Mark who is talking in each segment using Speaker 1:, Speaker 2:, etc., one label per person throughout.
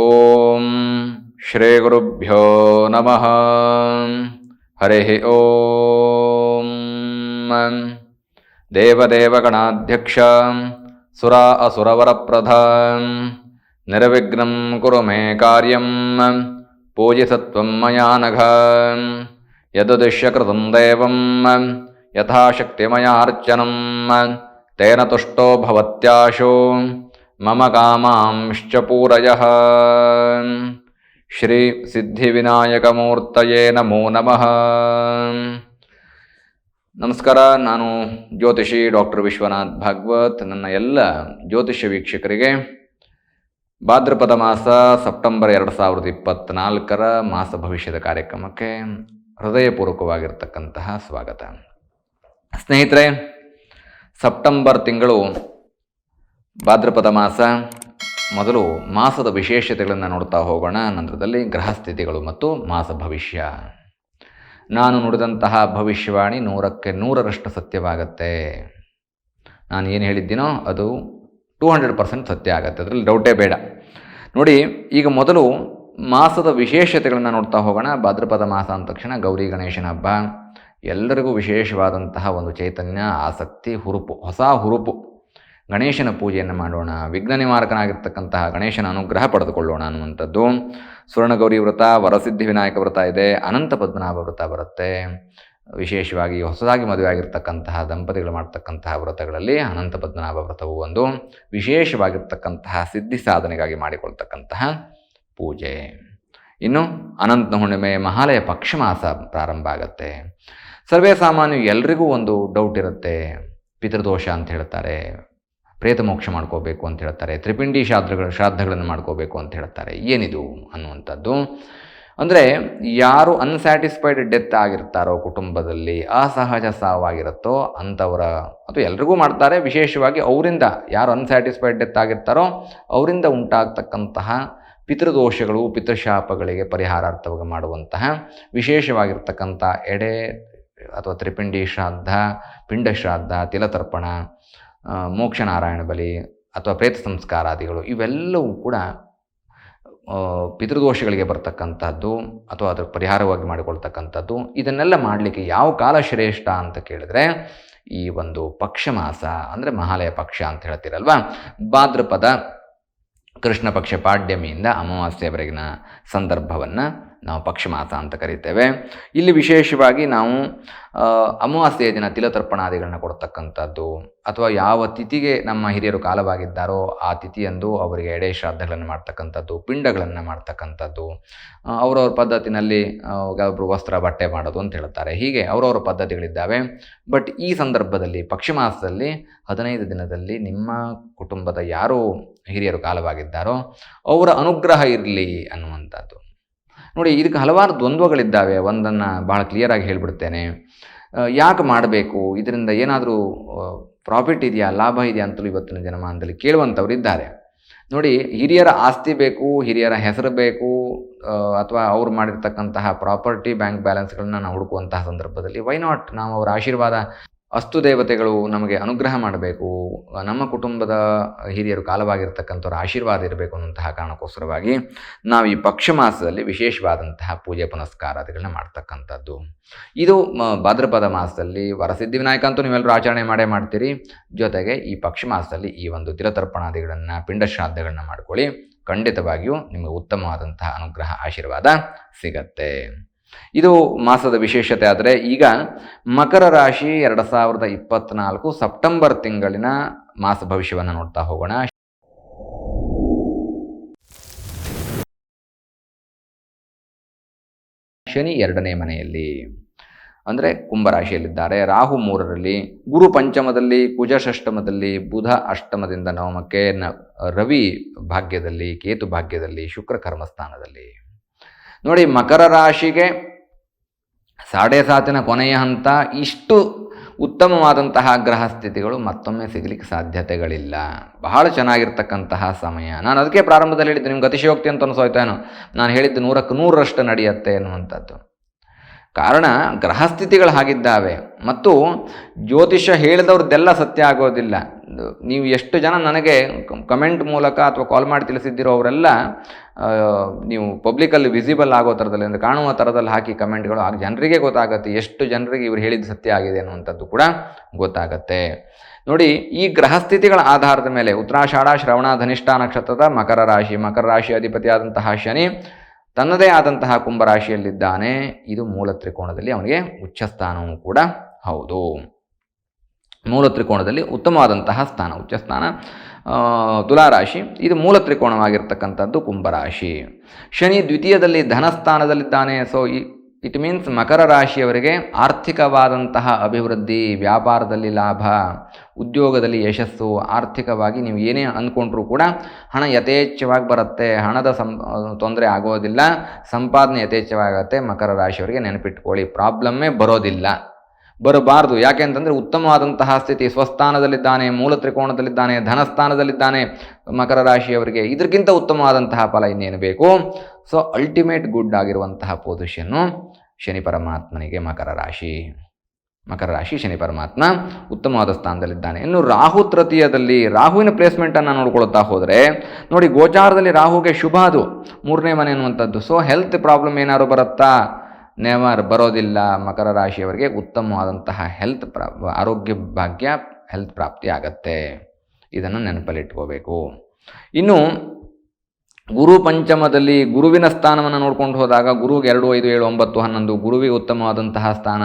Speaker 1: ॐ श्रीगुरुभ्यो नमः। हरिः ॐ। देवदेवगणाध्यक्ष सुरा असुरवरप्रधान् निर्विघ्नं कुरु मे कार्यं पूजिसत्वं मया नघ। यदुदिश्यकृतं देवं यथाशक्तिमयार्चनं तेन तुष्टो भवत्याशो ಮಮ ಕಾಂಶ್ಚ ಪೂರಯಃ ಶ್ರೀ ಸಿದ್ಧಿವಿನಾಯಕಮೂರ್ತಯೇ ನಮೋ ನಮಃ ನಮಸ್ಕಾರ ನಾನು ಜ್ಯೋತಿಷಿ ಡಾಕ್ಟರ್ ವಿಶ್ವನಾಥ್ ಭಾಗವತ್. ನನ್ನ ಎಲ್ಲ ಜ್ಯೋತಿಷ್ಯ ವೀಕ್ಷಕರಿಗೆ ಭಾದ್ರಪದ ಮಾಸ ಸೆಪ್ಟೆಂಬರ್ ಎರಡು ಸಾವಿರದ ಇಪ್ಪತ್ತ್ನಾಲ್ಕರ ಮಾಸ ಭವಿಷ್ಯದ ಕಾರ್ಯಕ್ರಮಕ್ಕೆ ಹೃದಯಪೂರ್ವಕವಾಗಿರ್ತಕ್ಕಂತಹ ಸ್ವಾಗತ. ಸ್ನೇಹಿತರೆ, ಸೆಪ್ಟೆಂಬರ್ ತಿಂಗಳು ಭಾದ್ರಪದ ಮಾಸ. ಮೊದಲು ಮಾಸದ ವಿಶೇಷತೆಗಳನ್ನು ನೋಡ್ತಾ ಹೋಗೋಣ. ನಂತರದಲ್ಲಿ ಗ್ರಹಸ್ಥಿತಿಗಳು ಮತ್ತು ಮಾಸ ಭವಿಷ್ಯ. ನಾನು ನುಡಿದಂತಹ ಭವಿಷ್ಯವಾಣಿ ನೂರಕ್ಕೆ ನೂರರಷ್ಟು ಸತ್ಯವಾಗತ್ತೆ. ನಾನು ಏನು ಹೇಳಿದ್ದೀನೋ ಅದು ಟೂ ಹಂಡ್ರೆಡ್ ಪರ್ಸೆಂಟ್ ಸತ್ಯ ಆಗುತ್ತೆ. ಅದರಲ್ಲಿ ಡೌಟೇ ಬೇಡ. ನೋಡಿ, ಈಗ ಮೊದಲು ಮಾಸದ ವಿಶೇಷತೆಗಳನ್ನು ನೋಡ್ತಾ ಹೋಗೋಣ. ಭಾದ್ರಪದ ಮಾಸ ಅಂದ ತಕ್ಷಣ ಗೌರಿ ಗಣೇಶನ ಹಬ್ಬ. ಎಲ್ಲರಿಗೂ ವಿಶೇಷವಾದಂತಹ ಒಂದು ಚೈತನ್ಯ, ಆಸಕ್ತಿ, ಹುರುಪು, ಹೊಸ ಹುರುಪು. ಗಣೇಶನ ಪೂಜೆಯನ್ನು ಮಾಡೋಣ, ವಿಘ್ನ ನಿವಾರಕನಾಗಿರ್ತಕ್ಕಂತಹ ಗಣೇಶನ ಅನುಗ್ರಹ ಪಡೆದುಕೊಳ್ಳೋಣ ಅನ್ನುವಂಥದ್ದು. ಸುವರ್ಣಗೌರಿ ವ್ರತ, ವರಸಿದ್ಧಿ ವಿನಾಯಕ ವ್ರತ ಇದೆ, ಅನಂತ ಪದ್ಮನಾಭ ವ್ರತ ಬರುತ್ತೆ. ವಿಶೇಷವಾಗಿ ಹೊಸದಾಗಿ ಮದುವೆ ಆಗಿರ್ತಕ್ಕಂತಹ ದಂಪತಿಗಳು ಮಾಡ್ತಕ್ಕಂತಹ ವ್ರತಗಳಲ್ಲಿ ಅನಂತ ಪದ್ಮನಾಭ ವ್ರತವು ಒಂದು ವಿಶೇಷವಾಗಿರ್ತಕ್ಕಂತಹ ಸಿದ್ಧಿ ಸಾಧನೆಗಾಗಿ ಮಾಡಿಕೊಳ್ತಕ್ಕಂತಹ ಪೂಜೆ. ಇನ್ನು ಅನಂತ ಹುಣ್ಣಿಮೆ, ಮಹಾಲಯ ಪಕ್ಷ ಮಾಸ ಪ್ರಾರಂಭ ಆಗುತ್ತೆ. ಸರ್ವೇ ಸಾಮಾನ್ಯ ಎಲ್ರಿಗೂ ಒಂದು ಡೌಟ್ ಇರುತ್ತೆ. ಪಿತೃದೋಷ ಅಂತ ಹೇಳ್ತಾರೆ. ಪ್ರೇತ ಮೋಕ್ಷ ಮಾಡ್ಕೋಬೇಕು ಅಂತ ಹೇಳ್ತಾರೆ, ತ್ರಿಪಿಂಡಿ ಶ್ರಾದ್ದಗಳು, ಶ್ರಾದ್ದಗಳನ್ನು ಮಾಡ್ಕೋಬೇಕು ಅಂತ ಹೇಳ್ತಾರೆ. ಏನಿದು ಅನ್ನುವಂಥದ್ದು? ಅಂದರೆ ಯಾರು ಅನ್ಸ್ಯಾಟಿಸ್ಫೈಡ್ ಡೆತ್ ಆಗಿರ್ತಾರೋ ಕುಟುಂಬದಲ್ಲಿ, ಅಸಹಜ ಸಾವಾಗಿರುತ್ತೋ ಅಂಥವರ ಅದು ಎಲ್ರಿಗೂ ಮಾಡ್ತಾರೆ. ವಿಶೇಷವಾಗಿ ಅವರಿಂದ ಯಾರು ಅನ್ಸ್ಯಾಟಿಸ್ಫೈಡ್ ಡೆತ್ ಆಗಿರ್ತಾರೋ ಅವರಿಂದ ಉಂಟಾಗ್ತಕ್ಕಂತಹ ಪಿತೃದೋಷಗಳು, ಪಿತೃಶಾಪಗಳಿಗೆ ಪರಿಹಾರಾರ್ಥವಾಗಿ ಮಾಡುವಂತಹ, ವಿಶೇಷವಾಗಿರ್ತಕ್ಕಂಥ ಎಡೆ ಅಥವಾ ತ್ರಿಪಿಂಡಿ ಶ್ರಾದ್ದ, ಪಿಂಡ ಶ್ರಾದ್ದ, ತಿಲತರ್ಪಣ ಮೋಕ್ಷನಾರಾಯಣ ಬಲಿ ಅಥವಾ ಪ್ರೇತ ಸಂಸ್ಕಾರಾದಿಗಳು, ಇವೆಲ್ಲವೂ ಕೂಡ ಪಿತೃದೋಷಗಳಿಗೆ ಬರ್ತಕ್ಕಂಥದ್ದು ಅಥವಾ ಅದರ ಪರಿಹಾರವಾಗಿ ಮಾಡಿಕೊಳ್ತಕ್ಕಂಥದ್ದು. ಇದನ್ನೆಲ್ಲ ಮಾಡಲಿಕ್ಕೆ ಯಾವ ಕಾಲ ಶ್ರೇಷ್ಠ ಅಂತ ಕೇಳಿದ್ರೆ, ಈ ಒಂದು ಪಕ್ಷ ಮಾಸ ಅಂದರೆ ಮಹಾಲಯ ಪಕ್ಷ ಅಂತ ಹೇಳ್ತೀರಲ್ವ? ಭಾದ್ರಪದ ಕೃಷ್ಣ ಪಕ್ಷ ಪಾಡ್ಯಮಿಯಿಂದ ಅಮಾವಾಸ್ಯವರೆಗಿನ ಸಂದರ್ಭವನ್ನು ನಾವು ಪಕ್ಷಮಾಸ ಅಂತ ಕರಿತೇವೆ. ಇಲ್ಲಿ ವಿಶೇಷವಾಗಿ ನಾವು ಅಮಾವಾಸ್ಯೆಯ ದಿನ ತಿಲತರ್ಪಣಾದಿಗಳನ್ನ ಕೊಡ್ತಕ್ಕಂಥದ್ದು, ಅಥವಾ ಯಾವ ತಿಥಿಗೆ ನಮ್ಮ ಹಿರಿಯರು ಕಾಲವಾಗಿದ್ದಾರೋ ಆ ತಿಥಿಯಂದು ಅವರಿಗೆ ಎಡೆ ಶ್ರಾದ್ದಗಳನ್ನು ಮಾಡ್ತಕ್ಕಂಥದ್ದು, ಪಿಂಡಗಳನ್ನು ಮಾಡ್ತಕ್ಕಂಥದ್ದು. ಅವರವ್ರ ಪದ್ಧತಿನಲ್ಲಿ ಒಬ್ಬರು ವಸ್ತ್ರ ಬಟ್ಟೆ ಮಾಡೋದು ಅಂತ ಹೇಳ್ತಾರೆ. ಹೀಗೆ ಅವರವ್ರ ಪದ್ಧತಿಗಳಿದ್ದಾವೆ. ಬಟ್ ಈ ಸಂದರ್ಭದಲ್ಲಿ, ಪಕ್ಷಮಾಸದಲ್ಲಿ ಹದಿನೈದು ದಿನದಲ್ಲಿ ನಿಮ್ಮ ಕುಟುಂಬದ ಯಾರು ಹಿರಿಯರು ಕಾಲವಾಗಿದ್ದಾರೋ ಅವರ ಅನುಗ್ರಹ ಇರಲಿ ಅನ್ನುವಂಥದ್ದು. ನೋಡಿ, ಇದಕ್ಕೆ ಹಲವಾರು ದ್ವಂದ್ವಗಳಿದ್ದಾವೆ. ಒಂದನ್ನು ಭಾಳ ಕ್ಲಿಯರಾಗಿ ಹೇಳಿಬಿಡ್ತೇನೆ. ಯಾಕೆ ಮಾಡಬೇಕು? ಇದರಿಂದ ಏನಾದರೂ ಪ್ರಾಫಿಟ್ ಇದೆಯಾ? ಲಾಭ ಇದೆಯಾ ಅಂತಲೂ ಇವತ್ತಿನ ಜನಮಾನದಲ್ಲಿ ಕೇಳುವಂಥವ್ರು ಇದ್ದಾರೆ. ನೋಡಿ, ಹಿರಿಯರ ಆಸ್ತಿ ಬೇಕು, ಹಿರಿಯರ ಹೆಸರು ಬೇಕು ಅಥವಾ ಅವ್ರು ಮಾಡಿರ್ತಕ್ಕಂತಹ ಪ್ರಾಪರ್ಟಿ ಬ್ಯಾಂಕ್ ಬ್ಯಾಲೆನ್ಸ್ಗಳನ್ನ ನಾವು ಹುಡುಕುವಂತಹ ಸಂದರ್ಭದಲ್ಲಿ ವೈ ನಾಟ್ ನಾವು ಅವರ ಆಶೀರ್ವಾದ ಅಸ್ತು ದೇವತೆಗಳು ನಮಗೆ ಅನುಗ್ರಹ ಮಾಡಬೇಕು. ನಮ್ಮ ಕುಟುಂಬದ ಹಿರಿಯರು ಕಾಲವಾಗಿರ್ತಕ್ಕಂಥವ್ರ ಆಶೀರ್ವಾದ ಇರಬೇಕು ಅನ್ನುವಂತಹ ಕಾರಣಕ್ಕೋಸ್ಕರವಾಗಿ ನಾವು ಈ ಪಕ್ಷ ಮಾಸದಲ್ಲಿ ವಿಶೇಷವಾದಂತಹ ಪೂಜೆ ಪುನಸ್ಕಾರಾದಿಗಳನ್ನ ಮಾಡ್ತಕ್ಕಂಥದ್ದು. ಇದು ಭಾದ್ರಪದ ಮಾಸದಲ್ಲಿ ವರಸಿದ್ಧಿ ವಿನಾಯಕ ಅಂತೂ ನೀವೆಲ್ಲರೂ ಆಚರಣೆ ಮಾಡೇ ಮಾಡ್ತೀರಿ. ಜೊತೆಗೆ ಈ ಪಕ್ಷ ಮಾಸದಲ್ಲಿ ಈ ಒಂದು ತಿರತರ್ಪಣಾದಿಗಳನ್ನು ಪಿಂಡ ಶ್ರಾದ್ದಗಳನ್ನ ಮಾಡ್ಕೊಳ್ಳಿ. ಖಂಡಿತವಾಗಿಯೂ ನಿಮಗೆ ಉತ್ತಮವಾದಂತಹ ಅನುಗ್ರಹ, ಆಶೀರ್ವಾದ ಸಿಗತ್ತೆ. ಇದು ಮಾಸದ ವಿಶೇಷತೆ ಆದರೆ ಈಗ ಮಕರ ರಾಶಿ ಎರಡು ಸಾವಿರದ ಇಪ್ಪತ್ನಾಲ್ಕು ಸೆಪ್ಟೆಂಬರ್ ತಿಂಗಳಿನ ಮಾಸ ಭವಿಷ್ಯವನ್ನು ನೋಡ್ತಾ ಹೋಗೋಣ. ಶನಿ ಎರಡನೇ ಮನೆಯಲ್ಲಿ. ಅಂದರೆ ಕುಂಭರಾಶಿಯಲ್ಲಿದ್ದಾರೆ ರಾಹು ಮೂರರಲ್ಲಿ, ಗುರು ಪಂಚಮದಲ್ಲಿ, ಕುಜ ಷಷ್ಟಮದಲ್ಲಿ ಬುಧ ಅಷ್ಟಮದಿಂದ ನವಮಕ್ಕೆ ರವಿ ಭಾಗ್ಯದಲ್ಲಿ, ಕೇತು ಭಾಗ್ಯದಲ್ಲಿ, ಶುಕ್ರ ಕರ್ಮಸ್ಥಾನದಲ್ಲಿ. ನೋಡಿ, ಮಕರ ರಾಶಿಗೆ ಸಾಡೆ ಸಾತಿನ ಕೊನೆಯ ಹಂತ ಇಷ್ಟು ಉತ್ತಮವಾದಂತಹ ಗ್ರಹ ಸ್ಥಿತಿಗಳು ಮತ್ತೊಮ್ಮೆ ಸಿಗಲಿಕ್ಕೆ ಸಾಧ್ಯತೆಗಳಿಲ್ಲ. ಬಹಳ ಚೆನ್ನಾಗಿರ್ತಕ್ಕಂತಹ ಸಮಯ. ನಾನು ಅದಕ್ಕೆ ಪ್ರಾರಂಭದಲ್ಲಿ ಹೇಳಿದ್ದೆ, ನಿಮ್ಗೆ ಅತಿಶಯೋಕ್ತಿ ಅಂತ ಅನಿಸೋಯ್ತೇನೋ ನಾನು ಹೇಳಿದ್ದು ನೂರಕ್ಕೆ ನೂರರಷ್ಟು ನಡೆಯುತ್ತೆ ಅನ್ನುವಂಥದ್ದು ಕಾರಣ, ಗ್ರಹಸ್ಥಿತಿಗಳು ಹಾಗಿದ್ದಾವೆ. ಮತ್ತು ಜ್ಯೋತಿಷ್ಯ ಹೇಳಿದವ್ರದ್ದೆಲ್ಲ ಸತ್ಯ ಆಗೋದಿಲ್ಲ. ನೀವು ಎಷ್ಟು ಜನ ನನಗೆ ಕಮೆಂಟ್ ಮೂಲಕ ಅಥವಾ ಕಾಲ್ ಮಾಡಿ ತಿಳಿಸಿದ್ದಿರೋ ಅವರೆಲ್ಲ ನೀವು ಪಬ್ಲಿಕಲ್ಲಿ ವಿಸಿಬಲ್ ಆಗೋ ಥರದಲ್ಲಿ ಅಂದರೆ ಕಾಣುವ ಥರದಲ್ಲಿ ಹಾಕಿ ಕಮೆಂಟ್ಗಳು ಆಗ ಜನರಿಗೆ ಗೊತ್ತಾಗುತ್ತೆ ಎಷ್ಟು ಜನರಿಗೆ ಇವರು ಹೇಳಿದ ಸತ್ಯ ಆಗಿದೆ ಅನ್ನುವಂಥದ್ದು ಕೂಡ ಗೊತ್ತಾಗತ್ತೆ. ನೋಡಿ ಈ ಗ್ರಹಸ್ಥಿತಿಗಳ ಆಧಾರದ ಮೇಲೆ ಉತ್ತರಾಷಾಢ ಶ್ರವಣ ಧನಿಷ್ಠ ನಕ್ಷತ್ರದ ಮಕರ ರಾಶಿ ಮಕರ ರಾಶಿ ಅಧಿಪತಿಯಾದಂತಹ ಶನಿ ತನ್ನದೇ ಆದಂತಹ ಕುಂಭರಾಶಿಯಲ್ಲಿದ್ದಾನೆ. ಇದು ಮೂಲ ತ್ರಿಕೋಣದಲ್ಲಿ ಅವನಿಗೆ ಉಚ್ಚಸ್ಥಾನವೂ ಕೂಡ ಹೌದು. ಮೂಲ ತ್ರಿಕೋಣದಲ್ಲಿ ಉತ್ತಮವಾದಂತಹ ಸ್ಥಾನ ಉಚ್ಚಸ್ಥಾನ. ಆ, ತುಲಾರಾಶಿ, ಇದು ಮೂಲ ತ್ರಿಕೋಣವಾಗಿರ್ತಕ್ಕಂಥದ್ದು ಕುಂಭರಾಶಿ. ಶನಿ ದ್ವಿತೀಯದಲ್ಲಿ ಧನಸ್ಥಾನದಲ್ಲಿದ್ದಾನೆ ಸೊ ಇಟ್ ಮೀನ್ಸ್ ಮಕರ ರಾಶಿಯವರಿಗೆ ಆರ್ಥಿಕವಾದಂತಹ ಅಭಿವೃದ್ಧಿ, ವ್ಯಾಪಾರದಲ್ಲಿ ಲಾಭ, ಉದ್ಯೋಗದಲ್ಲಿ ಯಶಸ್ಸು, ಆರ್ಥಿಕವಾಗಿ ನೀವು ಏನೇ ಅಂದ್ಕೊಂಡ್ರೂ ಕೂಡ ಹಣ ಯಥೇಚ್ಛವಾಗಿ ಬರುತ್ತೆ, ಹಣದ ಸಂ ತೊಂದರೆ ಆಗೋದಿಲ್ಲ, ಸಂಪಾದನೆ ಯಥೇಚ್ಛವಾಗತ್ತೆ, ಮಕರ ರಾಶಿಯವರಿಗೆ ನೆನಪಿಟ್ಕೊಳ್ಳಿ, ಪ್ರಾಬ್ಲಮ್ಮೇ ಬರೋದಿಲ್ಲ. ಬರಬಾರ್ದು. ಯಾಕೆಂತಂದರೆ ಉತ್ತಮವಾದಂತಹ ಸ್ಥಿತಿ, ಸ್ವಸ್ಥಾನದಲ್ಲಿದ್ದಾನೆ, ಮೂಲ ತ್ರಿಕೋಣದಲ್ಲಿದ್ದಾನೆ ಧನಸ್ಥಾನದಲ್ಲಿದ್ದಾನೆ, ಮಕರ ರಾಶಿಯವರಿಗೆ ಇದಕ್ಕಿಂತ ಉತ್ತಮವಾದಂತಹ ಫಲ ಇನ್ನೇನು ಬೇಕು? ಸೊ ಅಲ್ಟಿಮೇಟ್ ಗುಡ್ ಆಗಿರುವಂತಹ ಪೊಸಿಷನ್ನು ಶನಿ ಪರಮಾತ್ಮನಿಗೆ ಮಕರ ರಾಶಿ. ಮಕರ ರಾಶಿ ಶನಿ ಪರಮಾತ್ಮ ಉತ್ತಮವಾದ ಸ್ಥಾನದಲ್ಲಿದ್ದಾನೆ. ಇನ್ನು ರಾಹು ತೃತೀಯದಲ್ಲಿ ರಾಹುವಿನ ಪ್ಲೇಸ್ಮೆಂಟನ್ನು ನೋಡ್ಕೊಳ್ತಾ ಹೋದರೆ, ನೋಡಿ ಗೋಚಾರದಲ್ಲಿ ರಾಹುಗೆ ಶುಭ ಅದು. ಮೂರನೇ ಮನೆ ಅನ್ನುವಂಥದ್ದು. ಸೊ ಹೆಲ್ತ್ ಪ್ರಾಬ್ಲಮ್ ಏನಾದ್ರು ಬರುತ್ತಾ? ನೆವರ್ ಬರೋದಿಲ್ಲ ಮಕರ ರಾಶಿಯವರಿಗೆ ಉತ್ತಮವಾದಂತಹ ಹೆಲ್ತ್ ಪ್ರಾ, ಆರೋಗ್ಯ ಭಾಗ್ಯ ಹೆಲ್ತ್ ಪ್ರಾಪ್ತಿ ಆಗತ್ತೆ. ಇದನ್ನು ನೆನಪಲ್ಲಿಟ್ಕೋಬೇಕು. ಇನ್ನು ಗುರು ಪಂಚಮದಲ್ಲಿ ಗುರುವಿನ ಸ್ಥಾನವನ್ನು ನೋಡ್ಕೊಂಡು ಹೋದಾಗ ಗುರುಗೆ ಎರಡು, ಐದು, ಏಳು, ಒಂಬತ್ತು, ಹನ್ನೊಂದು ಗುರುವಿಗೆ ಉತ್ತಮವಾದಂತಹ ಸ್ಥಾನ.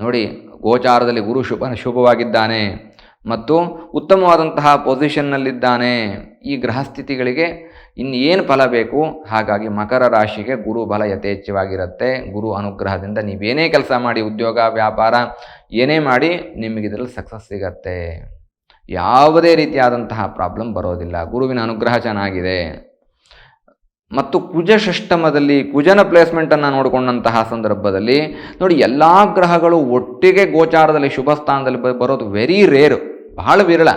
Speaker 1: ನೋಡಿ, ಗೋಚಾರದಲ್ಲಿ ಗುರು ಶುಭ, ಶುಭವಾಗಿದ್ದಾನೆ ಮತ್ತು ಉತ್ತಮವಾದಂತಹ ಪೊಸಿಷನ್ನಲ್ಲಿದ್ದಾನೆ ಈ ಗ್ರಹಸ್ಥಿತಿಗಳಿಗೆ ಏನು ಫಲ ಬೇಕು? ಹಾಗಾಗಿ ಮಕರ ರಾಶಿಗೆ ಗುರು ಬಲ ಯಥೇಚ್ಛವಾಗಿರುತ್ತೆ. ಗುರು ಅನುಗ್ರಹದಿಂದ ನೀವೇನೇ ಕೆಲಸ ಮಾಡಿ, ಉದ್ಯೋಗ, ವ್ಯಾಪಾರ, ಏನೇ ಮಾಡಿ, ನಿಮಗೆ ಇದರಲ್ಲಿ ಸಕ್ಸಸ್ ಸಿಗತ್ತೆ. ಯಾವುದೇ ರೀತಿಯಾದಂತಹ ಪ್ರಾಬ್ಲಮ್ ಬರೋದಿಲ್ಲ. ಗುರುವಿನ ಅನುಗ್ರಹ ಚೆನ್ನಾಗಿದೆ. ಮತ್ತು ಕುಜ ಷಷ್ಟಮದಲ್ಲಿ ಕುಜನ ಪ್ಲೇಸ್ಮೆಂಟನ್ನು ನೋಡಿಕೊಂಡಂತಹ ಸಂದರ್ಭದಲ್ಲಿ, ನೋಡಿ, ಎಲ್ಲ ಗ್ರಹಗಳು ಒಟ್ಟಿಗೆ ಗೋಚಾರದಲ್ಲಿ, ಶುಭ ಸ್ಥಾನದಲ್ಲಿ ಬರೋದು ವೆರಿ ರೇರು ಬಹಳ ವಿರಳ.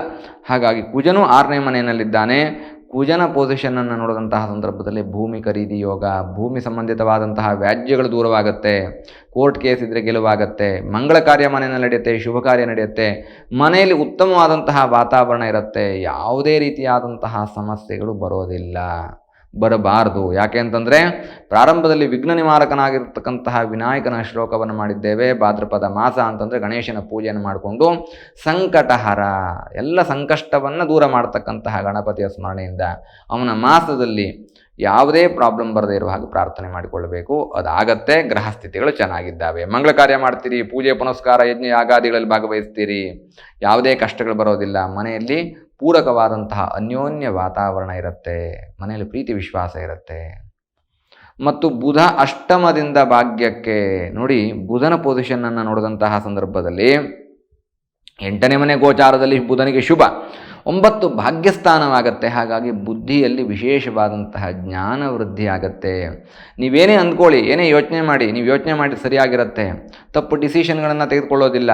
Speaker 1: ಹಾಗಾಗಿ ಕುಜನು ಆರನೇ ಮನೆಯಲ್ಲಿದ್ದಾನೆ. ಕುಜನ ಪೊಸಿಷನನ್ನು ನೋಡಿದಂತಹ ಸಂದರ್ಭದಲ್ಲಿ ಭೂಮಿ ಖರೀದಿ ಯೋಗ, ಭೂಮಿ ಸಂಬಂಧಿತವಾದಂತಹ ವ್ಯಾಜ್ಯಗಳು ದೂರವಾಗುತ್ತೆ ಕೋರ್ಟ್ ಕೇಸ್ ಇದ್ದರೆ ಗೆಲುವಾಗುತ್ತೆ, ಮಂಗಳ ಕಾರ್ಯ ಮನೆಯಲ್ಲಿ ನಡೆಯುತ್ತೆ, ಶುಭ ಕಾರ್ಯ ನಡೆಯುತ್ತೆ, ಮನೆಯಲ್ಲಿ ಉತ್ತಮವಾದಂತಹ ವಾತಾವರಣ ಇರುತ್ತೆ, ಯಾವುದೇ ರೀತಿಯಾದಂತಹ ಸಮಸ್ಯೆಗಳು ಬರೋದಿಲ್ಲ. ಬರಬಾರದು. ಯಾಕೆ ಅಂತಂದರೆ ಪ್ರಾರಂಭದಲ್ಲಿ ವಿಘ್ನ ನಿವಾರಕನಾಗಿರ್ತಕ್ಕಂತಹ ವಿನಾಯಕನ ಶ್ಲೋಕವನ್ನು ಮಾಡಿದ್ದೇವೆ, ಭಾದ್ರಪದ ಮಾಸ ಅಂತಂದರೆ ಗಣೇಶನ ಪೂಜೆಯನ್ನು ಮಾಡಿಕೊಂಡು ಸಂಕಟಹರ, ಎಲ್ಲ ಸಂಕಷ್ಟವನ್ನು ದೂರ ಮಾಡ್ತಕ್ಕಂತಹ ಗಣಪತಿಯ ಸ್ಮರಣೆಯಿಂದ ಅವನ ಮಾಸದಲ್ಲಿ ಯಾವುದೇ ಪ್ರಾಬ್ಲಮ್ ಬರದೇ ಇರುವ ಹಾಗೆ ಪ್ರಾರ್ಥನೆ ಮಾಡಿಕೊಳ್ಳಬೇಕು. ಅದಾಗತ್ತೆ ಗ್ರಹ ಸ್ಥಿತಿಗಳು ಚೆನ್ನಾಗಿದ್ದಾವೆ. ಮಂಗಳ ಕಾರ್ಯ ಮಾಡ್ತೀರಿ, ಪೂಜೆ ಪುನಸ್ಕಾರ, ಯಜ್ಞ, ಯಾಗಾದಿಗಳಲ್ಲಿ ಭಾಗವಹಿಸ್ತೀರಿ. ಯಾವುದೇ ಕಷ್ಟಗಳು ಬರೋದಿಲ್ಲ. ಮನೆಯಲ್ಲಿ ಪೂರಕವಾದಂತಹ ಅನ್ಯೋನ್ಯ ವಾತಾವರಣ ಇರುತ್ತೆ, ಮನೆಯಲ್ಲಿ ಪ್ರೀತಿ ವಿಶ್ವಾಸ ಇರುತ್ತೆ. ಮತ್ತು ಬುಧ ಅಷ್ಟಮದಿಂದ ಭಾಗ್ಯಕ್ಕೆ ನೋಡಿ ಬುಧನ ಪೊಸಿಷನ್ನನ್ನು ನೋಡಿದಂತಹ ಸಂದರ್ಭದಲ್ಲಿ ಎಂಟನೇ ಮನೆ ಗೋಚಾರದಲ್ಲಿ ಬುಧನಿಗೆ ಶುಭ. ಒಂಬತ್ತು, ಭಾಗ್ಯಸ್ಥಾನವಾಗತ್ತೆ. ಹಾಗಾಗಿ ಬುದ್ಧಿಯಲ್ಲಿ ವಿಶೇಷವಾದಂತಹ ಜ್ಞಾನ ವೃದ್ಧಿ ಆಗತ್ತೆ. ನೀವೇನೇ ಅಂದ್ಕೊಳ್ಳಿ, ಏನೇ ಯೋಚನೆ ಮಾಡಿ, ನೀವು ಯೋಚನೆ ಮಾಡಿ ಸರಿಯಾಗಿರುತ್ತೆ. ತಪ್ಪು ಡಿಸಿಷನ್ಗಳನ್ನು ತೆಗೆದುಕೊಳ್ಳೋದಿಲ್ಲ.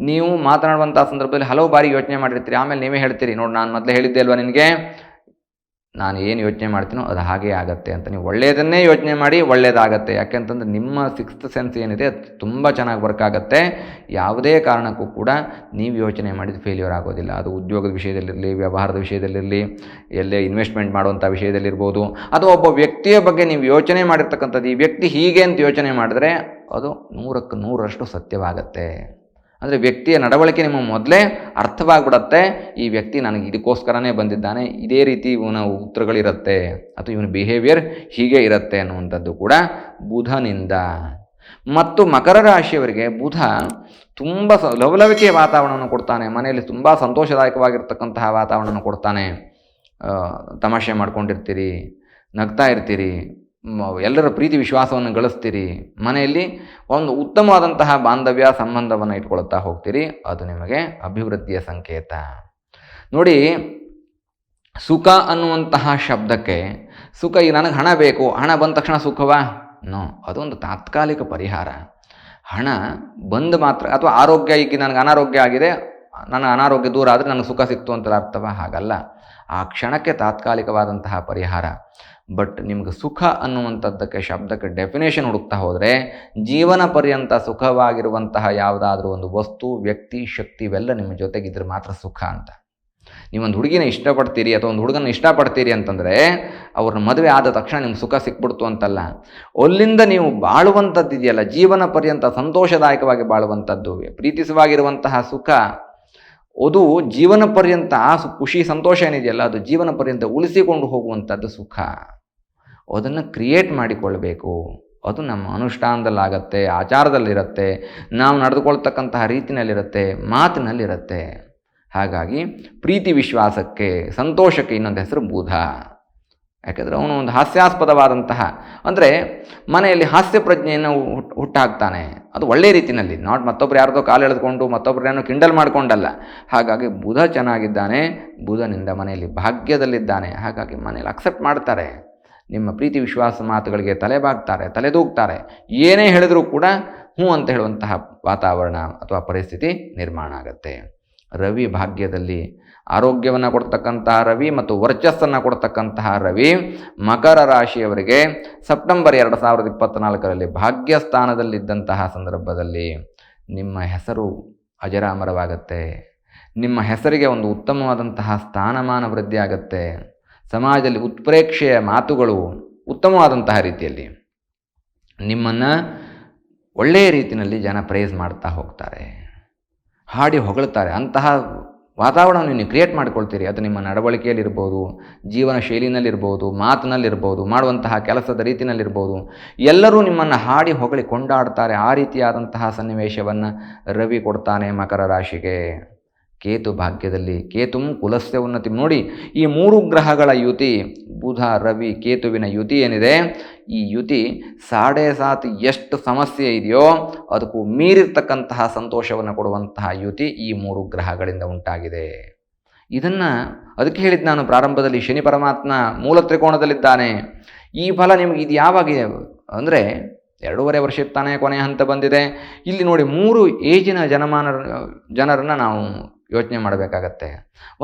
Speaker 1: ನೀವು ಮಾತನಾಡುವಂಥ ಸಂದರ್ಭದಲ್ಲಿ ಹಲವು ಬಾರಿ ಯೋಚನೆ ಮಾಡಿರ್ತೀರಿ, ಆಮೇಲೆ ನೀವೇ ಹೇಳ್ತೀರಿ, ನೋಡಿ ನಾನು ಮೊದಲೇ ಹೇಳಿದ್ದೆ ಅಲ್ವಾ ನಿನಗೆ? ನಾನು ಏನು ಯೋಚನೆ ಮಾಡ್ತೀನೋ ಅದು ಹಾಗೇ ಆಗತ್ತೆ ಅಂತ. ನೀವು ಒಳ್ಳೆಯದನ್ನೇ ಯೋಚನೆ ಮಾಡಿ ಒಳ್ಳೆಯದಾಗತ್ತೆ. ಯಾಕೆಂತಂದ್ರೆ ನಿಮ್ಮ ಸಿಕ್ಸ್ತ್ ಸೆನ್ಸ್ ಏನಿದೆ ಅದು ತುಂಬ ಚೆನ್ನಾಗಿ ವರ್ಕ್ ಆಗುತ್ತೆ. ಯಾವುದೇ ಕಾರಣಕ್ಕೂ ಕೂಡ ನೀವು ಯೋಚನೆ ಮಾಡಿದ ಫೇಲ್ಯೂರ್ ಆಗೋದಿಲ್ಲ. ಅದು ಉದ್ಯೋಗದ ವಿಷಯದಲ್ಲಿರಲಿ, ವ್ಯವಹಾರದ ವಿಷಯದಲ್ಲಿರಲಿ, ಎಲ್ಲೇ ಇನ್ವೆಸ್ಟ್ಮೆಂಟ್ ಮಾಡುವಂಥ ವಿಷಯದಲ್ಲಿರ್ಬೋದು. ಅಥವಾ ಒಬ್ಬ ವ್ಯಕ್ತಿಯ ಬಗ್ಗೆ ನೀವು ಯೋಚನೆ ಮಾಡಿರ್ತಕ್ಕಂಥದ್ದು, ಈ ವ್ಯಕ್ತಿ ಹೀಗೆ ಅಂತ ಯೋಚನೆ ಮಾಡಿದ್ರೆ ಅದು ನೂರಕ್ಕೆ ನೂರರಷ್ಟು ಸತ್ಯವಾಗತ್ತೆ. ಅಂದರೆ ವ್ಯಕ್ತಿಯ ನಡವಳಿಕೆ ನಿಮ್ಮ ಮೊದಲೇ ಅರ್ಥವಾಗ್ಬಿಡತ್ತೆ. ಈ ವ್ಯಕ್ತಿ ನನಗೆ ಇದಕ್ಕೋಸ್ಕರನೇ ಬಂದಿದ್ದಾನೆ. ಇದೇ ರೀತಿ ಇವನ ಉತ್ತರಗಳಿರುತ್ತೆ. ಅಥವಾ ಇವನ ಬಿಹೇವಿಯರ್ ಹೀಗೆ ಇರುತ್ತೆ ಅನ್ನುವಂಥದ್ದು ಕೂಡ ಬುಧನಿಂದ. ಮತ್ತು ಮಕರ ರಾಶಿಯವರಿಗೆ ಬುಧ ತುಂಬ ಸ ಲವಲವಿಕೆಯ ವಾತಾವರಣವನ್ನು ಕೊಡ್ತಾನೆ. ಮನೆಯಲ್ಲಿ ತುಂಬ ಸಂತೋಷದಾಯಕವಾಗಿರ್ತಕ್ಕಂತಹ ವಾತಾವರಣವನ್ನು ಕೊಡ್ತಾನೆ. ತಮಾಷೆ ಮಾಡ್ಕೊಂಡಿರ್ತೀರಿ, ನಗ್ತಾ ಇರ್ತೀರಿ. ಎಲ್ಲರ ಪ್ರೀತಿ ವಿಶ್ವಾಸವನ್ನು ಗಳಿಸ್ತೀರಿ. ಮನೆಯಲ್ಲಿ ಒಂದು ಉತ್ತಮವಾದಂತಹ ಬಾಂಧವ್ಯ, ಸಂಬಂಧವನ್ನು ಇಟ್ಕೊಳ್ತಾ ಹೋಗ್ತೀರಿ. ಅದು ನಿಮಗೆ ಅಭಿವೃದ್ಧಿಯ ಸಂಕೇತ. ನೋಡಿ, ಸುಖ ಅನ್ನುವಂತಹ ಶಬ್ದಕ್ಕೆ ಸುಖ ಈಗ ನನಗೆ ಹಣ ಬೇಕು. ಹಣ ಬಂದ ತಕ್ಷಣ ಸುಖವಾ? ನೋ ಅದೊಂದು ತಾತ್ಕಾಲಿಕ ಪರಿಹಾರ. ಹಣ ಬಂದು ಮಾತ್ರ, ಅಥವಾ ಆರೋಗ್ಯ ಈಗ ನನಗೆ ಅನಾರೋಗ್ಯ ಆಗಿದೆ ನನ್ನ ಅನಾರೋಗ್ಯ ದೂರ ಆದರೆ ನನಗೆ ಸುಖ ಸಿಕ್ತು ಅಂತ ಅರ್ಥವ? ಹಾಗಲ್ಲ. ಆ ಕ್ಷಣಕ್ಕೆ ತಾತ್ಕಾಲಿಕವಾದಂತಹ ಪರಿಹಾರ. ಬಟ್ ನಿಮಗೆ ಸುಖ ಅನ್ನುವಂಥದ್ದಕ್ಕೆ ಶಬ್ದಕ್ಕೆ ಡೆಫಿನೇಷನ್ ಹುಡುಕ್ತಾ ಹೋದರೆ, ಜೀವನ ಪರ್ಯಂತ ಸುಖವಾಗಿರುವಂತಹ ಯಾವುದಾದ್ರೂ ಒಂದು ವಸ್ತು, ವ್ಯಕ್ತಿ, ಶಕ್ತಿ ಇವೆಲ್ಲ ನಿಮ್ಮ ಜೊತೆಗಿದ್ರೆ ಮಾತ್ರ ಸುಖ ಅಂತ. ನೀವೊಂದು ಹುಡುಗಿನ ಇಷ್ಟಪಡ್ತೀರಿ ಅಥವಾ ಒಂದು ಹುಡುಗನ ಇಷ್ಟಪಡ್ತೀರಿ ಅಂತಂದರೆ, ಅವ್ರನ್ನ ಮದುವೆ ಆದ ತಕ್ಷಣ ನಿಮ್ಗೆ ಸುಖ ಸಿಕ್ಬಿಡ್ತು ಅಂತಲ್ಲ. ಅಲ್ಲಿಂದ ನೀವು ಬಾಳುವಂಥದ್ದು ಇದೆಯಲ್ಲ ಜೀವನ ಪರ್ಯಂತ ಸಂತೋಷದಾಯಕವಾಗಿ ಬಾಳುವಂಥದ್ದು ಪ್ರೀತಿಸುವಾಗಿರುವಂತಹ ಸುಖ. ಅದು ಜೀವನ ಪರ್ಯಂತ ಆ ಖುಷಿ, ಸಂತೋಷ ಏನಿದೆಯಲ್ಲ, ಅದು ಜೀವನ ಪರ್ಯಂತ ಉಳಿಸಿಕೊಂಡು ಹೋಗುವಂಥದ್ದು ಸುಖ. ಅದನ್ನು ಕ್ರಿಯೇಟ್ ಮಾಡಿಕೊಳ್ಬೇಕು. ಅದು ನಮ್ಮ ಅನುಷ್ಠಾನದಲ್ಲಾಗತ್ತೆ, ಆಚಾರದಲ್ಲಿರುತ್ತೆ, ನಾವು ನಡೆದುಕೊಳ್ತಕ್ಕಂತಹ ರೀತಿನಲ್ಲಿರುತ್ತೆ, ಮಾತಿನಲ್ಲಿರುತ್ತೆ. ಹಾಗಾಗಿ ಪ್ರೀತಿ ವಿಶ್ವಾಸಕ್ಕೆ, ಸಂತೋಷಕ್ಕೆ ಇನ್ನೊಂದು ಹೆಸರು ಬುಧ. ಯಾಕೆಂದರೆ ಅವನು ಒಂದು ಹಾಸ್ಯಾಸ್ಪದವಾದಂತಹ, ಅಂದರೆ ಮನೆಯಲ್ಲಿ ಹಾಸ್ಯ ಪ್ರಜ್ಞೆಯನ್ನು ಹುಟ್ ಹುಟ್ಟಾಕ್ತಾನೆ. ಅದು ಒಳ್ಳೆಯ ರೀತಿಯಲ್ಲಿ, ನಾಟ್ ಮತ್ತೊಬ್ರು ಯಾರ್ದೋ ಕಾಲು ಎಳೆದುಕೊಂಡು ಮತ್ತೊಬ್ಬರೇನೋ ಕಿಂಡಲ್ ಮಾಡಿಕೊಂಡಲ್ಲ. ಹಾಗಾಗಿ ಬುಧ ಚೆನ್ನಾಗಿದ್ದಾನೆ, ಬುಧನಿಂದ ಮನೆಯಲ್ಲಿ ಭಾಗ್ಯದಲ್ಲಿದ್ದಾನೆ. ಹಾಗಾಗಿ ಮನೆಯಲ್ಲಿ ಅಕ್ಸೆಪ್ಟ್ ಮಾಡ್ತಾರೆ. ನಿಮ್ಮ ಪ್ರೀತಿ ವಿಶ್ವಾಸ ಮಾತುಗಳಿಗೆ ತಲೆಬಾಗ್ತಾರೆ ತಲೆದೂಗ್ತಾರೆ ಏನೇ ಹೇಳಿದರೂ ಕೂಡ ಹ್ಞೂ ಅಂತ ಹೇಳುವಂತಹ ವಾತಾವರಣ ಅಥವಾ ಪರಿಸ್ಥಿತಿ ನಿರ್ಮಾಣ ಆಗುತ್ತೆ. ರವಿ ಭಾಗ್ಯದಲ್ಲಿ ಆರೋಗ್ಯವನ್ನು ಕೊಡ್ತಕ್ಕಂತಹ ರವಿ ಮತ್ತು ವರ್ಚಸ್ಸನ್ನು ಕೊಡ್ತಕ್ಕಂತಹ ರವಿ ಮಕರ ರಾಶಿಯವರಿಗೆ ಸೆಪ್ಟೆಂಬರ್ ಎರಡು ಸಾವಿರದ ಇಪ್ಪತ್ತ್ನಾಲ್ಕರಲ್ಲಿ ಭಾಗ್ಯಸ್ಥಾನದಲ್ಲಿದ್ದಂತಹ ಸಂದರ್ಭದಲ್ಲಿ ನಿಮ್ಮ ಹೆಸರು ಅಜರಾಮರವಾಗತ್ತೆ. ನಿಮ್ಮ ಹೆಸರಿಗೆ ಒಂದು ಉತ್ತಮವಾದಂತಹ ಸ್ಥಾನಮಾನ ವೃದ್ಧಿಯಾಗತ್ತೆ. ಸಮಾಜದಲ್ಲಿ ಉತ್ಪ್ರೇಕ್ಷೆಯ ಮಾತುಗಳು ಉತ್ತಮವಾದಂತಹ ರೀತಿಯಲ್ಲಿ ನಿಮ್ಮನ್ನು ಒಳ್ಳೆಯ ರೀತಿಯಲ್ಲಿ ಜನ ಪ್ರೇಸ್ ಮಾಡ್ತಾ ಹೋಗ್ತಾರೆ. ಹಾಡಿ ಹೊಗಳ್ತಾರೆ. ಅಂತಹ ವಾತಾವರಣವನ್ನು ನೀವು ಕ್ರಿಯೇಟ್ ಮಾಡ್ಕೊಳ್ತೀರಿ. ಅದು ನಿಮ್ಮ ನಡವಳಿಕೆಯಲ್ಲಿರ್ಬೋದು, ಜೀವನ ಶೈಲಿನಲ್ಲಿರ್ಬೋದು, ಮಾತಿನಲ್ಲಿರ್ಬೋದು, ಮಾಡುವಂತಹ ಕೆಲಸದ ರೀತಿಯಲ್ಲಿರ್ಬೋದು ಎಲ್ಲರೂ ನಿಮ್ಮನ್ನು ಹಾಡಿ ಹೊಗಳಿ ಕೊಂಡಾಡ್ತಾರೆ. ಆ ರೀತಿಯಾದಂತಹ ಸನ್ನಿವೇಶವನ್ನು ರವಿ ಕೊಡ್ತಾನೆ ಮಕರ ರಾಶಿಗೆ. ಕೇತು ಭಾಗ್ಯದಲ್ಲಿ, ಕೇತುಂ ಕುಲಸ್ಯ ಉನ್ನತಿ. ನೋಡಿ, ಈ ಮೂರು ಗ್ರಹಗಳ ಯುತಿ, ಬುಧ, ರವಿ, ಕೇತುವಿನ ಯುತಿ ಏನಿದೆ? ಈ ಯುತಿ ಸಾಡೆ ಸಾತ್ ಎಷ್ಟು ಸಮಸ್ಯೆ ಇದೆಯೋ, ಅದಕ್ಕೂ ಮೀರಿರ್ತಕ್ಕಂತಹ ಸಂತೋಷವನ್ನು ಕೊಡುವಂತಹ ಯುತಿ ಈ ಮೂರು ಗ್ರಹಗಳಿಂದ ಉಂಟಾಗಿದೆ. ಇದನ್ನು, ಅದಕ್ಕೆ ಹೇಳಿದ್ದು ನಾನು ಪ್ರಾರಂಭದಲ್ಲಿ, ಶನಿ ಪರಮಾತ್ಮ ಮೂಲ ತ್ರಿಕೋಣದಲ್ಲಿದ್ದಾನೆ ಈ ಫಲ ನಿಮಗೆ ಇದು ಯಾವಾಗ ಅಂದರೆ ಎರಡೂವರೆ ವರ್ಷಕ್ಕೆ ತಾನೇ ಕೊನೆಯ ಹಂತ ಬಂದಿದೆ. ಇಲ್ಲಿ ನೋಡಿ ಮೂರು ಏಜಿನ ಜನಮಾನರ, ಜನರನ್ನು ನಾವು ಯೋಚನೆ ಮಾಡಬೇಕಾಗತ್ತೆ.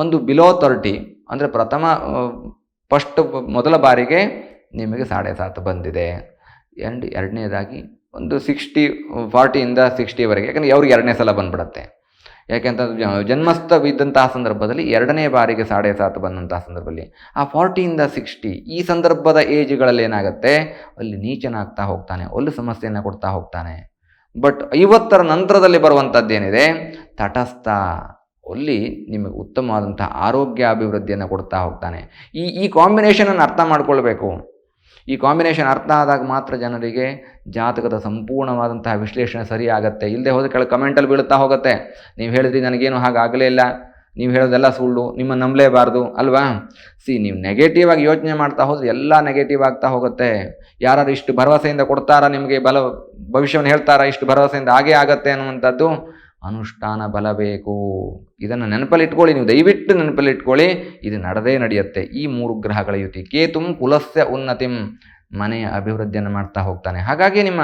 Speaker 1: ಒಂದು ಬಿಲೋ ತರ್ಟಿ ಅಂದರೆ ಪ್ರಥಮ ಫಸ್ಟ್ ಮೊದಲ ಬಾರಿಗೆ ನಿಮಗೆ ಸಾಡೆ ಸಾತ್ ಬಂದಿದೆ. ಎರಡು, ಎರಡನೇದಾಗಿ ಒಂದು ಸಿಕ್ಸ್ಟಿ ಫಾರ್ಟಿಯಿಂದ ಸಿಕ್ಸ್ಟಿವರೆಗೆ ಯಾಕಂದರೆ ಅವ್ರಿಗೆ ಎರಡನೇ ಸಲ ಬಂದ್ಬಿಡತ್ತೆ. ಯಾಕೆಂತಂದ್ರೆ ಜನ್ಮಸ್ಥವಿದ್ದಂತಹ ಸಂದರ್ಭದಲ್ಲಿ ಎರಡನೇ ಬಾರಿಗೆ ಸಾಡೆ ಸಾತ್ ಬಂದಂತಹ ಸಂದರ್ಭದಲ್ಲಿ ಆ ಫಾರ್ಟಿಯಿಂದ ಸಿಕ್ಸ್ಟಿ ಈ ಸಂದರ್ಭದ ಏಜ್ಗಳಲ್ಲಿ ಏನಾಗುತ್ತೆ? ಅಲ್ಲಿ ನೀಚನಾಗ್ತಾ ಹೋಗ್ತಾನೆ ಒಲ್ಲು ಸಮಸ್ಯೆಯನ್ನು ಕೊಡ್ತಾ ಹೋಗ್ತಾನೆ. ಬಟ್ ಐವತ್ತರ ನಂತರದಲ್ಲಿ ಬರುವಂಥದ್ದೇನಿದೆ ತಟಸ್ಥ. ಅಲ್ಲಿ ನಿಮಗೆ ಉತ್ತಮವಾದಂಥ ಆರೋಗ್ಯ ಅಭಿವೃದ್ಧಿಯನ್ನು ಕೊಡ್ತಾ ಹೋಗ್ತಾನೆ. ಈ ಈ ಕಾಂಬಿನೇಷನನ್ನು ಅರ್ಥ ಮಾಡ್ಕೊಳ್ಬೇಕು. ಈ ಕಾಂಬಿನೇಷನ್ ಅರ್ಥ ಆದಾಗ ಮಾತ್ರ ಜನರಿಗೆ ಜಾತಕದ ಸಂಪೂರ್ಣವಾದಂತಹ ವಿಶ್ಲೇಷಣೆ ಸರಿಯಾಗತ್ತೆ. ಇಲ್ಲದೆ ಹೋದ ಕೆಳ ಕಮೆಂಟಲ್ಲಿ ಬೀಳುತ್ತಾ ಹೋಗುತ್ತೆ. ನೀವು ಹೇಳಿದ್ರಿ ನನಗೇನು ಹಾಗಾಗಲೇ ಇಲ್ಲ. ನೀವು ಹೇಳೋದೆಲ್ಲ ಸುಳ್ಳು ನಿಮ್ಮ ನಂಬಲೇಬಾರ್ದು, ಅಲ್ವಾ? ಸಿ, ನೀವು ನೆಗೆಟಿವ್ ಆಗಿ ಯೋಚನೆ ಮಾಡ್ತಾ ಹೋದ್ರೆ ಎಲ್ಲ ನೆಗೆಟಿವ್ ಆಗ್ತಾ ಹೋಗುತ್ತೆ. ಯಾರು ಇಷ್ಟು ಭರವಸೆಯಿಂದ ಕೊಡ್ತಾರಾ ನಿಮಗೆ ಬಲ, ಭವಿಷ್ಯವನ್ನು ಹೇಳ್ತಾರಾ ಇಷ್ಟು ಭರವಸೆಯಿಂದ ಹಾಗೇ ಆಗತ್ತೆ ಅನ್ನುವಂಥದ್ದು ಅನುಷ್ಠಾನ ಬಲ ಬೇಕು. ಇದನ್ನು ನೆನಪಲ್ಲಿ ಇಟ್ಕೊಳ್ಳಿ ನೀವು ದಯವಿಟ್ಟು ನೆನಪಲ್ಲಿಟ್ಕೊಳ್ಳಿ. ಇದು ನಡೆದೇ ನಡೆಯುತ್ತೆ. ಈ ಮೂರು ಗ್ರಹಗಳ ಯುತಿ. ಕೇತುಂ ಕುಲಸ್ಯ ಉನ್ನತಿಂ. ಮನೆಯ ಅಭಿವೃದ್ಧಿಯನ್ನು ಮಾಡ್ತಾ ಹೋಗ್ತಾನೆ. ಹಾಗಾಗಿ ನಿಮ್ಮ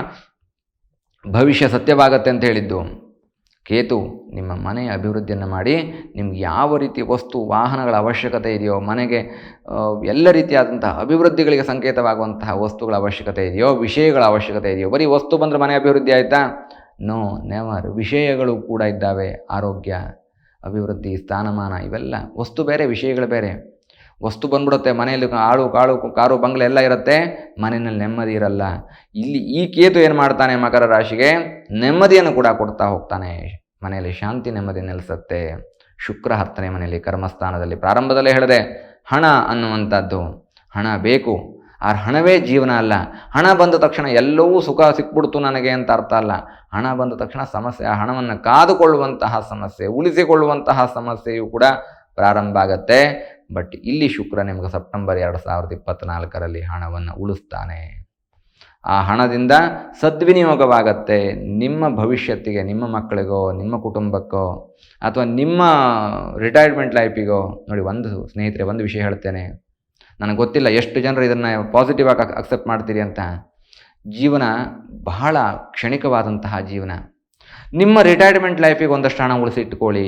Speaker 1: ಭವಿಷ್ಯ ಸತ್ಯವಾಗತ್ತೆ ಅಂತ ಹೇಳಿದ್ದು, ಕೇತು ನಿಮ್ಮ ಮನೆಯ ಅಭಿವೃದ್ಧಿಯನ್ನು ಮಾಡಿ, ನಿಮ್ಗೆ ಯಾವ ರೀತಿ ವಸ್ತು, ವಾಹನಗಳ ಅವಶ್ಯಕತೆ ಇದೆಯೋ, ಮನೆಗೆ ಎಲ್ಲ ರೀತಿಯಾದಂತಹ ಅಭಿವೃದ್ಧಿಗಳಿಗೆ ಸಂಕೇತವಾಗುವಂತಹ ವಸ್ತುಗಳ ಅವಶ್ಯಕತೆ ಇದೆಯೋ, ವಿಷಯಗಳ ಅವಶ್ಯಕತೆ ಇದೆಯೋ, ಬರೀ ವಸ್ತು ಬಂದರೆ ಮನೆ ಅಭಿವೃದ್ಧಿ ಆಯಿತಾ? ನೋ ನೆವರ್ ವಿಷಯಗಳು ಕೂಡ ಇದ್ದಾವೆ. ಆರೋಗ್ಯ, ಅಭಿವೃದ್ಧಿ, ಸ್ಥಾನಮಾನ, ಇವೆಲ್ಲ ವಸ್ತು ಬೇರೆ, ವಿಷಯಗಳು ಬೇರೆ. ವಸ್ತು ಬಂದ್ಬಿಡುತ್ತೆ. ಮನೆಯಲ್ಲಿ ಆಳು, ಕಾಳು, ಕಾರು, ಬಂಗ್ಲೆ ಎಲ್ಲ ಇರುತ್ತೆ. ಮನೆಯಲ್ಲಿ ನೆಮ್ಮದಿ ಇರಲ್ಲ. ಇಲ್ಲಿ ಈ ಕೇತು ಏನು ಮಾಡ್ತಾನೆ ಮಕರ ರಾಶಿಗೆ? ನೆಮ್ಮದಿಯನ್ನು ಕೂಡ ಕೊಡ್ತಾ ಹೋಗ್ತಾನೆ. ಮನೆಯಲ್ಲಿ ಶಾಂತಿ, ನೆಮ್ಮದಿ ನೆಲೆಸುತ್ತೆ. ಶುಕ್ರ ಹತ್ತನೇ ಮನೆಯಲ್ಲಿ ಕರ್ಮಸ್ಥಾನದಲ್ಲಿ ಪ್ರಾರಂಭದಲ್ಲೇ ಹೇಳಿದೆ. ಹಣ ಅನ್ನುವಂಥದ್ದು. ಹಣ ಬೇಕು. ಆ ಹಣವೇ ಜೀವನ ಅಲ್ಲ. ಹಣ ಬಂದ ತಕ್ಷಣ ಎಲ್ಲವೂ ಸುಖ ಸಿಕ್ಬಿಡ್ತು ನನಗೆ ಅಂತ ಅರ್ಥ ಅಲ್ಲ. ಹಣ ಬಂದ ತಕ್ಷಣ ಸಮಸ್ಯೆ, ಆ ಹಣವನ್ನು ಕಾದುಕೊಳ್ಳುವಂತಹ ಸಮಸ್ಯೆ, ಉಳಿಸಿಕೊಳ್ಳುವಂತಹ ಸಮಸ್ಯೆಯು ಕೂಡ ಪ್ರಾರಂಭ ಆಗತ್ತೆ. ಬಟ್ ಇಲ್ಲಿ ಶುಕ್ರ ನಿಮಗೆ ಸೆಪ್ಟೆಂಬರ್ ಎರಡು ಸಾವಿರದ ಇಪ್ಪತ್ತ್ನಾಲ್ಕರಲ್ಲಿ ಹಣವನ್ನು ಉಳಿಸ್ತಾನೆ. ಆ ಹಣದಿಂದ ಸದ್ವಿನಿಯೋಗವಾಗತ್ತೆ. ನಿಮ್ಮ ಭವಿಷ್ಯತ್ತಿಗೆ, ನಿಮ್ಮ ಮಕ್ಕಳಿಗೋ, ನಿಮ್ಮ ಕುಟುಂಬಕ್ಕೋ, ಅಥವಾ ನಿಮ್ಮ ರಿಟೈರ್ಮೆಂಟ್ ಲೈಫಿಗೋ ನೋಡಿ ಒಂದು ಸ್ನೇಹಿತರೆ, ಒಂದು ವಿಷಯ ಹೇಳ್ತೇನೆ. ನನಗೆ ಗೊತ್ತಿಲ್ಲ ಎಷ್ಟು ಜನರು ಇದನ್ನು ಪಾಸಿಟಿವ್ ಆಗಿ ಅಕ್ಸೆಪ್ಟ್ ಮಾಡ್ತೀರಿ ಅಂತ. ಜೀವನ ಬಹಳ ಕ್ಷಣಿಕವಾದಂತಹ ಜೀವನ. ನಿಮ್ಮ ರಿಟೈರ್ಮೆಂಟ್ ಲೈಫಿಗೆ ಒಂದಷ್ಟು ಹಣ ಉಳಿಸಿಟ್ಕೊಳ್ಳಿ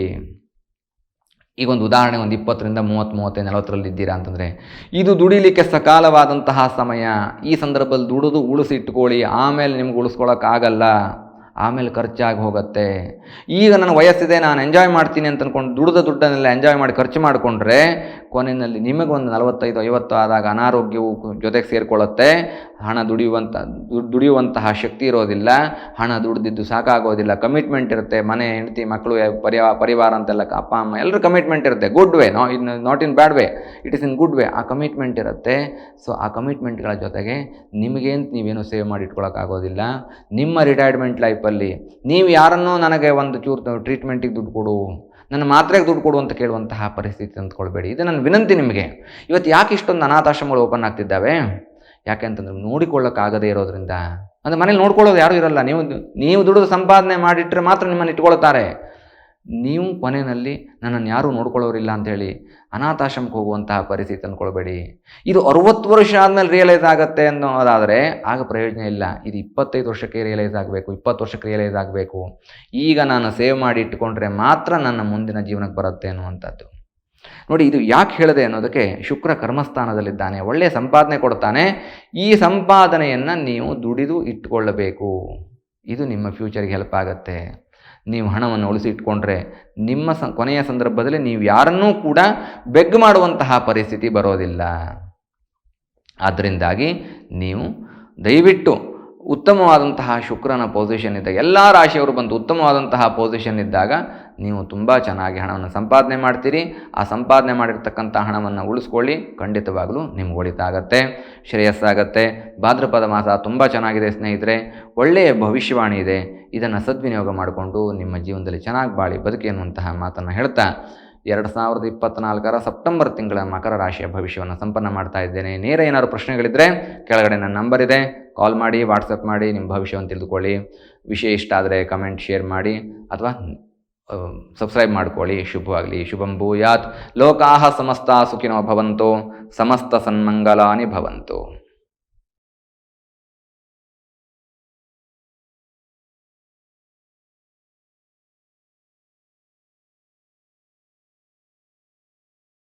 Speaker 1: ಈಗ ಒಂದು ಉದಾಹರಣೆ, ಒಂದು ಇಪ್ಪತ್ತರಿಂದ ಮೂವತ್ತು, ಮೂವತ್ತೈದು, ನಲವತ್ತರಲ್ಲಿ ಇದ್ದೀರಾ ಅಂತಂದರೆ, ಇದು ದುಡಿಲಿಕ್ಕೆ ಸಕಾಲವಾದಂತಹ ಸಮಯ. ಈ ಸಂದರ್ಭದಲ್ಲಿ ದುಡಿದು ಉಳಿಸಿಟ್ಕೊಳ್ಳಿ ಆಮೇಲೆ ನಿಮ್ಗೆ ಉಳಿಸ್ಕೊಳ್ಳೋಕ್ಕಾಗಲ್ಲ ಆಮೇಲೆ ಖರ್ಚಾಗಿ ಹೋಗುತ್ತೆ. ಈಗ ನನ್ನ ವಯಸ್ಸಿದೆ, ನಾನು ಎಂಜಾಯ್ ಮಾಡ್ತೀನಿ ಅಂತ ಅಂದ್ಕೊಂಡು ದುಡ್ದ ದುಡ್ಡನ್ನೆಲ್ಲ ಎಂಜಾಯ್ ಮಾಡಿ ಖರ್ಚು ಮಾಡಿಕೊಂಡ್ರೆ ಕೊನೆಯಲ್ಲಿ ನಿಮಗೊಂದು ನಲವತ್ತೈದು, ಐವತ್ತು ಆದಾಗ ಅನಾರೋಗ್ಯವು ಜೊತೆಗೆ ಸೇರಿಕೊಳ್ಳುತ್ತೆ. ಹಣ ದುಡಿಯುವಂಥ ದುಡ್- ದುಡಿಯುವಂತಹ ಶಕ್ತಿ ಇರೋದಿಲ್ಲ. ಹಣ ದುಡ್ದಿದ್ದು ಸಾಕಾಗೋದಿಲ್ಲ. ಕಮಿಟ್ಮೆಂಟ್ ಇರುತ್ತೆ. ಮನೆ, ಹೆಂಡತಿ, ಮಕ್ಕಳು, ಪರಿವಾ, ಪರಿವಾರ ಅಂತೆಲ್ಲ ಅಪ್ಪ, ಅಮ್ಮ ಎಲ್ಲರೂ ಕಮಿಟ್ಮೆಂಟ್ ಇರುತ್ತೆ. ಗುಡ್ ವೇ ನಾ in not in bad way it is in good way ಆ ಕಮಿಟ್ಮೆಂಟ್ ಇರುತ್ತೆ. ಸೊ ಆ ಕಮಿಟ್ಮೆಂಟ್ಗಳ ಜೊತೆಗೆ ನಿಮಗೇನು ನೀವೇನು ಸೇವ್ ಮಾಡಿ ಇಟ್ಕೊಳ್ಳೋಕ್ಕಾಗೋದಿಲ್ಲ ನಿಮ್ಮ ರಿಟೈರ್ಮೆಂಟ್ ಲೈಫಲ್ಲಿ ನೀವು ಯಾರನ್ನೋ ನನಗೆ ಒಂದು ಚೂರು ಟ್ರೀಟ್ಮೆಂಟಿಗೆ ದುಡ್ಡು ಕೊಡು, ನನ್ನ ಮಾತ್ರೆಗೆ ದುಡ್ಡು ಕೊಡು ಅಂತ ಕೇಳುವಂತಹ ಪರಿಸ್ಥಿತಿ ಅಂದ್ಕೊಳ್ಬೇಡಿ ಇದು ನನ್ನ ವಿನಂತಿ ನಿಮಗೆ. ಇವತ್ತು ಯಾಕೆ ಇಷ್ಟೊಂದು ಅನಾಥಾಶ್ರಮಗಳು ಓಪನ್ ಆಗ್ತಿದ್ದಾವೆ? ಯಾಕೆ ಅಂತಂದ್ರೆ ನೋಡಿಕೊಳ್ಳೋಕ್ಕಾಗದೇ ಇರೋದ್ರಿಂದ. ಅಂದರೆ ಮನೇಲಿ ನೋಡ್ಕೊಳ್ಳೋದು ಯಾರೂ ಇರಲ್ಲ. ನೀವು ನೀವು ದುಡಿದು ಸಂಪಾದನೆ ಮಾಡಿಟ್ಟರೆ ಮಾತ್ರ ನಿಮ್ಮನ್ನು ಇಟ್ಕೊಳ್ತಾರೆ. ನೀವು ಕೊನೆಯಲ್ಲಿ ನನ್ನನ್ನು ಯಾರೂ ನೋಡ್ಕೊಳ್ಳೋರಿಲ್ಲ ಅಂಥೇಳಿ ಅನಾಥಾಶ್ರಮಕ್ಕೆ ಹೋಗುವಂತಹ ಪರಿಸ್ಥಿತಿ ಅಂದ್ಕೊಳ್ಬೇಡಿ ಇದು ಅರುವತ್ತು ವರ್ಷ ಆದಮೇಲೆ ರಿಯಲೈಸ್ ಆಗುತ್ತೆ ಅನ್ನೋದಾದರೆ ಆಗ ಪ್ರಯೋಜನ ಇಲ್ಲ. ಇದು ಇಪ್ಪತ್ತೈದು ವರ್ಷಕ್ಕೆ ರಿಯಲೈಸ್ ಆಗಬೇಕು, ಇಪ್ಪತ್ತು ವರ್ಷಕ್ಕೆ ರಿಯಲೈಸ್ ಆಗಬೇಕು. ಈಗ ನಾನು ಸೇವ್ ಮಾಡಿ ಇಟ್ಕೊಂಡ್ರೆ ಮಾತ್ರ ನನ್ನ ಮುಂದಿನ ಜೀವನಕ್ಕೆ ಬರುತ್ತೆ ಅನ್ನುವಂಥದ್ದು. ನೋಡಿ, ಇದು ಯಾಕೆ ಹೇಳಿದೆ ಅನ್ನೋದಕ್ಕೆ ಶುಕ್ರ ಕರ್ಮಸ್ಥಾನದಲ್ಲಿದ್ದಾನೆ. ಒಳ್ಳೆಯ ಸಂಪಾದನೆ ಕೊಡ್ತಾನೆ. ಈ ಸಂಪಾದನೆಯನ್ನು ನೀವು ದುಡಿದು ಇಟ್ಕೊಳ್ಳಬೇಕು ಇದು ನಿಮ್ಮ ಫ್ಯೂಚರ್ಗೆ ಹೆಲ್ಪ್ ಆಗುತ್ತೆ. ನೀವು ಹಣವನ್ನು ಉಳಿಸಿ ಇಟ್ಕೊಂಡ್ರೆ ನಿಮ್ಮ ಸ, ಕೊನೆಯ ಸಂದರ್ಭದಲ್ಲಿ ನೀವು ಯಾರನ್ನೂ ಕೂಡ ಬೆಗ್ ಮಾಡುವಂತಹ ಪರಿಸ್ಥಿತಿ ಬರೋದಿಲ್ಲ. ಆದ್ದರಿಂದಾಗಿ ನೀವು ದಯವಿಟ್ಟು ಉತ್ತಮವಾದಂತಹ ಶುಕ್ರನ ಪೊಸಿಷನ್ ಇದ್ದಾಗ, ಎಲ್ಲ ರಾಶಿಯವರು ಬಂದು ಉತ್ತಮವಾದಂತಹ ಪೊಸಿಷನ್ ಇದ್ದಾಗ ನೀವು ತುಂಬ ಚೆನ್ನಾಗಿ ಹಣವನ್ನು ಸಂಪಾದನೆ ಮಾಡ್ತೀರಿ. ಆ ಸಂಪಾದನೆ ಮಾಡಿರ್ತಕ್ಕಂಥ ಹಣವನ್ನು ಉಳಿಸ್ಕೊಳ್ಳಿ. ಖಂಡಿತವಾಗಲೂ ನಿಮ್ಗೆ ಒಳಿತಾಗತ್ತೆ. ಶ್ರೇಯಸ್ಸಾಗತ್ತೆ. ಭಾದ್ರಪದ ಮಾಸ ತುಂಬ ಚೆನ್ನಾಗಿದೆ ಸ್ನೇಹಿತರೆ. ಒಳ್ಳೆಯ ಭವಿಷ್ಯವಾಣಿ ಇದೆ. ಇದನ್ನು ಸದ್ವಿನಿಯೋಗ ಮಾಡಿಕೊಂಡು ನಿಮ್ಮ ಜೀವನದಲ್ಲಿ ಚೆನ್ನಾಗಿ ಬಾಳಿ ಬದುಕಿ ಅನ್ನುವಂತಹ ಮಾತನ್ನು ಹೇಳ್ತಾ ಎರಡು ಸಾವಿರದ ಇಪ್ಪತ್ತ್ನಾಲ್ಕರ ಸೆಪ್ಟೆಂಬರ್ ತಿಂಗಳ ಮಕರ ರಾಶಿಯ ಭವಿಷ್ಯವನ್ನು ಸಂಪನ್ನ ಮಾಡ್ತಾ ಇದ್ದೇನೆ. ನೇರ ಏನಾದ್ರು ಪ್ರಶ್ನೆಗಳಿದ್ದರೆ ಕೆಳಗಡೆ ನನ್ನ ನಂಬರ್ ಇದೆ. ಕಾಲ್ ಮಾಡಿ, ವಾಟ್ಸಪ್ ಮಾಡಿ, ನಿಮ್ಮ ಭವಿಷ್ಯವನ್ನು ತಿಳಿದುಕೊಳ್ಳಿ. ವಿಷಯ ಇಷ್ಟ ಆದರೆ ಕಮೆಂಟ್, ಶೇರ್ ಮಾಡಿ. ಅಥವಾ ಸಬ್ಸ್ಕ್ರೈಬ್ ಮಾಡ್ಕೊಳ್ಳಿ. ಶುಭವಾಗಲಿ. ಶುಭಂ ಭೂಯಾತ್. ಲೋಕಾಹ ಸಮಸ್ತ ಸುಖಿನೋ ಭವಂತೋ. ಸಮಸ್ತ ಸನ್ಮಂಗಲಾನಿ ಭವಂತು.